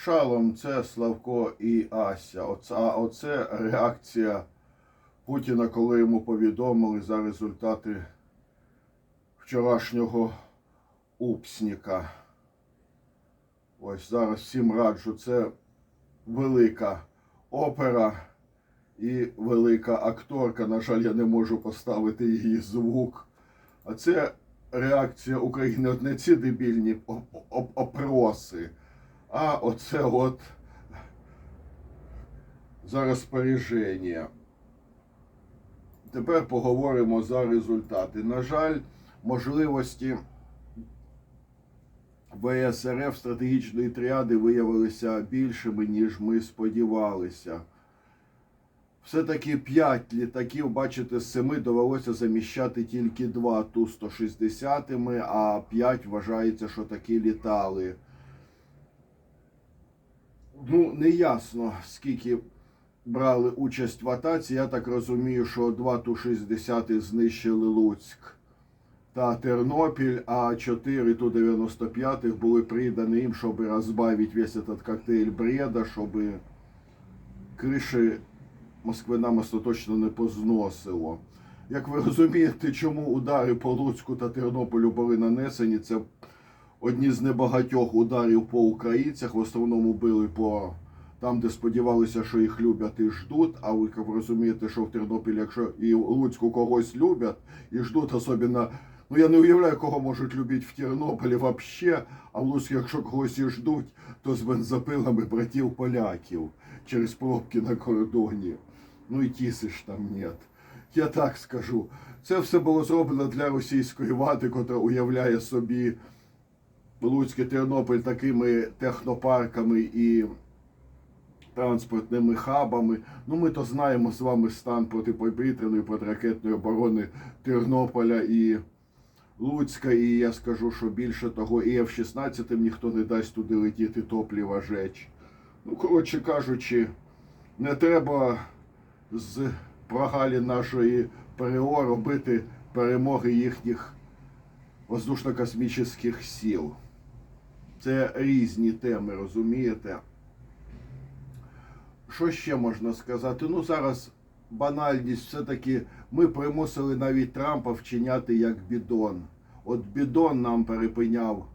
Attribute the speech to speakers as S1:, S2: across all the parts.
S1: Шалом це Славко і Ася. Оце, а оце реакція Путіна, коли йому повідомили за результати вчорашнього упсніка. Ось зараз всім раджу. Це велика опера і велика акторка. На жаль, я не можу поставити її звук. А це реакція України. От не ці дебільні оп- оп- опроси, а оце от за розпорядження. Тепер поговоримо за результати. На жаль, можливості ВСРФ стратегічної тріади виявилися більшими, ніж ми сподівалися. Все-таки 5 літаків, бачите, з 7 довелося заміщати тільки 2 Ту-160, а 5 вважається, що такі літали. Ну, не ясно, скільки брали участь в атаці. Я так розумію, що 2 Ту-60 знищили Луцьк та Тернопіль, а 4 Ту-95 були придані їм, щоб розбавити весь этот коктейль бреда, щоб криші Москви нам остаточно не позносило. Як ви розумієте, чому удари по Луцьку та Тернополю були нанесені, це одні з небагатьох ударів по українцях. В основному били по там, де сподівалися, що їх люблять і ждуть. А ви розумієте, що в Тернопілі, якщо і в Луцьку когось люблять і ждуть, особливо, ну я не уявляю, кого можуть любити в Тернополі взагалі, а в Луцьку, якщо когось і ждуть, то з бензопилами братів поляків через пробки на кордоні. Ну і тісиш там нет. Я так скажу. Це все було зроблено для російської влади, котра уявляє собі Луцький Тернопіль такими технопарками і транспортними хабами. Ну, ми то знаємо з вами стан протиповітряної протиракетної оборони Тернополя і Луцька. І я скажу, що більше того, і F-16 ніхто не дасть туди летіти топліва жеч. Ну, коротше кажучи, не треба з прогалін нашої ПРО робити перемоги їхніх воздушно-космічних сил. Це різні теми, розумієте? Що ще можна сказати? Ну, зараз банальність, все-таки ми примусили навіть Трампа вчиняти як бідон. От бідон нам перепиняв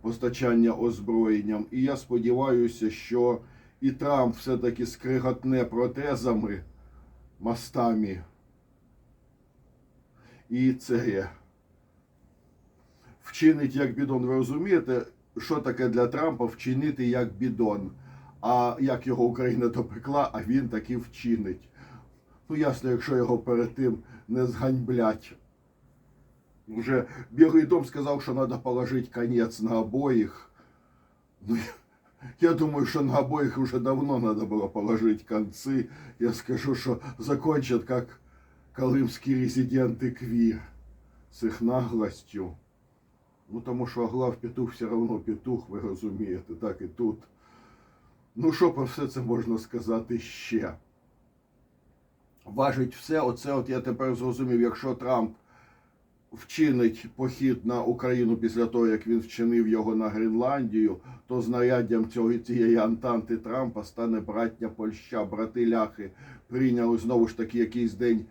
S1: постачання озброєнням. І я сподіваюся, що і Трамп все-таки скриготне протезами, мостами. І це вчинить як бідон. Ви розумієте, що таке для Трампа вчинити як бідон? А як його Україна допекла, а він таки вчинить. Ну, ясно, якщо його перед тим не зганьблять. Вже Білий дом сказав, що треба положити конець на обоїх. Ну, я- я думаю, що на обоих уже давно надо было положить концы. Я скажу, что закончат как колымские резиденты Квир с их наглостью. Ну, тому що глав петух все равно петух, ви розумієте, так і тут. Ну, що про все це можна сказати ще? Важить все, оце от я тепер зрозумів, якщо Трамп вчинить похід на Україну після того, як він вчинив його на Гренландію, то знаряддям цього цієї антанти Трампа стане братня Польща, брати ляхи прийняли знову ж таки якийсь день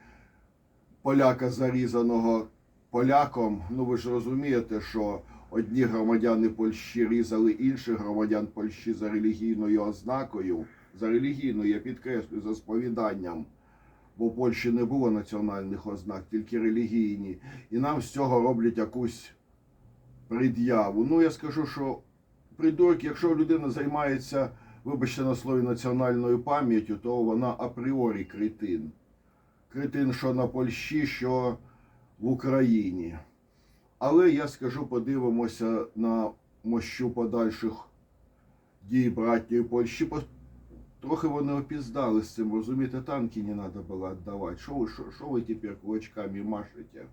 S1: поляка зарізаного поляком. Ну ви ж розумієте, що одні громадяни Польщі різали інших громадян Польщі за релігійною ознакою, за релігійною, я підкреслюю, за сповіданням. Бо в Польщі не було національних ознак, тільки релігійні. І нам з цього роблять якусь пред'яву. Ну, я скажу, що придурки, якщо людина займається, вибачте на слові, національною пам'яттю, то вона апріорі кретин. Кретин, що на Польщі, що в Україні. Але я скажу, подивимося на мощу подальших дій братньої Польщі. Трохи вони опіздали з цим, розумієте, танки не треба було віддавати. Що ви, що, що ви тепер кулачками машете?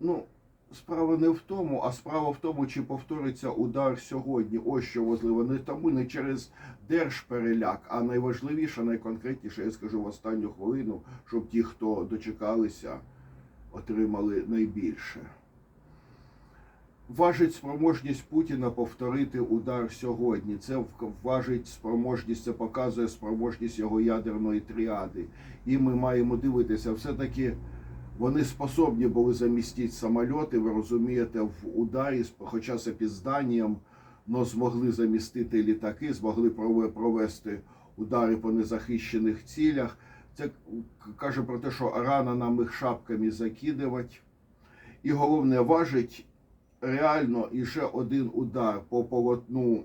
S1: Ну, справа не в тому, а справа в тому, чи повториться удар сьогодні. Ось що важливо. Не тому не через держпереляк, а найважливіше, найконкретніше, я скажу в останню хвилину, щоб ті, хто дочекалися, отримали найбільше. важить спроможність Путіна повторити удар сьогодні. Це в- важить спроможність, це показує спроможність його ядерної тріади. І ми маємо дивитися, все-таки вони способні були замістити самольоти, ви розумієте, в ударі, хоча з опізданням, але змогли замістити літаки, змогли провести удари по незахищених цілях. Це каже про те, що рано нам їх шапками закидувати. І головне, важить реально іще один удар по полотну,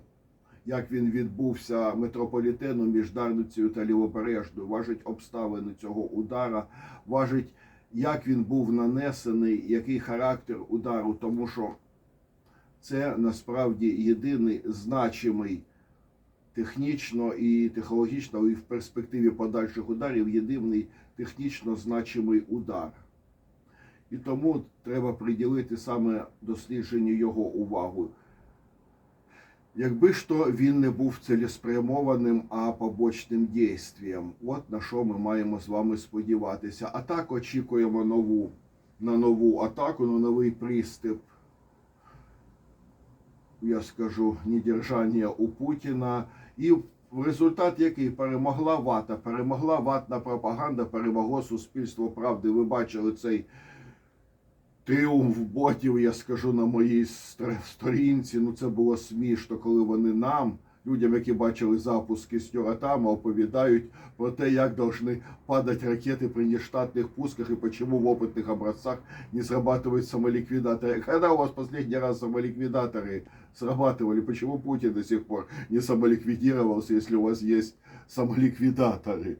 S1: як він відбувся метрополітену між Дарницею та Лівобережною. Важить обставини цього удара, важить, як він був нанесений, який характер удару, тому що це насправді єдиний значимий технічно і технологічно, і в перспективі подальших ударів єдиний технічно значимий удар. І тому треба приділити саме дослідженню його увагу. Якби ж то він не був цілеспрямованим, а побочним дійством. От на що ми маємо з вами сподіватися. А так очікуємо нову, на нову атаку, на новий приступ, я скажу, недержання у Путіна. І результат який перемогла вата, перемогла ватна пропаганда, перемогло суспільство правди. Ви бачили цей тріумф ботів, я скажу на моїй стр- сторінці. Ну це було смішно, коли вони нам, людям, які бачили запуски з Тюратама, оповідають про те, як должны падать ракети при нештатних пусках і почему в опытных образцах не срабатывают самоликвидаторы. Когда у вас последний раз самоликвидаторы срабатывали? Почему Путин до сих пор не самоликвидировался, если у вас есть самоликвидаторы?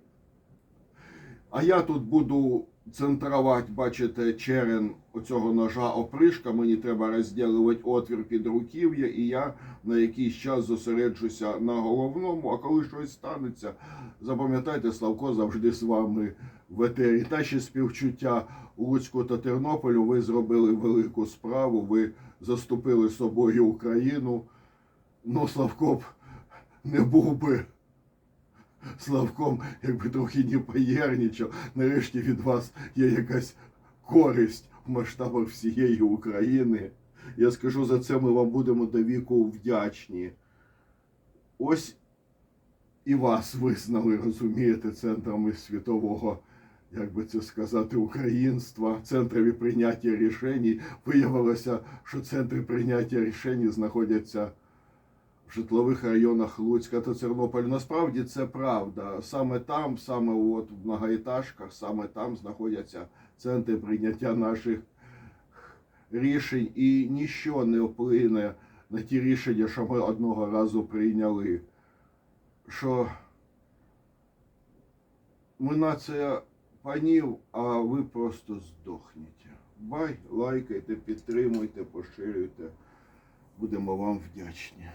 S1: А я тут буду центрувати, бачите, черен оцього ножа опришка. Мені треба розділувати отвір під руків'я, і я на якийсь час зосереджуся на головному. А коли щось станеться, запам'ятайте, Славко завжди з вами в етері. Та ще співчуття Луцьку та Тернополю. Ви зробили велику справу. Ви заступили собою Україну. Ну, Славко б не був би. Славком, якби трохи не поєрничав, нарешті від вас є якась користь в масштабах всієї України. Я скажу за це, ми вам будемо до віку вдячні. Ось і вас визнали, розумієте, центрами світового, як би це сказати, українства, центрами прийняття рішень. Виявилося, що центри прийняття рішень знаходяться в житлових районах Луцька та Тернополя. Насправді це правда. Саме там, саме от в многоетажках, саме там знаходяться центри прийняття наших рішень, і ніщо не вплине на ті рішення, що ми одного разу прийняли. Що ми нація панів, а ви просто здохнете. Бай, лайкайте, підтримуйте, поширюйте. Будемо вам вдячні.